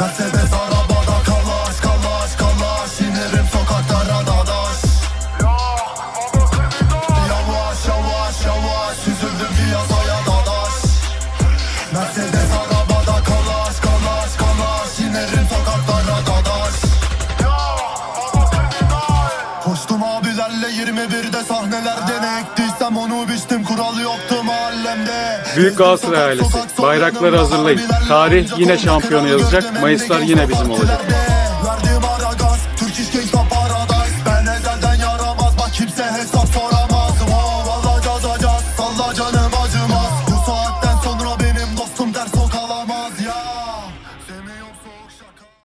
Mercedes arabada kalaş kalaş kalaş. İnerim sokaklara dadaş. Yavaş yavaş yavaş. Süzüldüm piyasaya dadaş. Mercedes arabada kalaş kalaş kalaş. İnerim sokaklara dadaş. Koştum abilerle 21'de sahnelerde ne ektiysem Büyük Galatasaray ailesi. Bayrakları hazırlayın. Tarih yine şampiyonu yazacak. Mayıslar yine bizim olacak.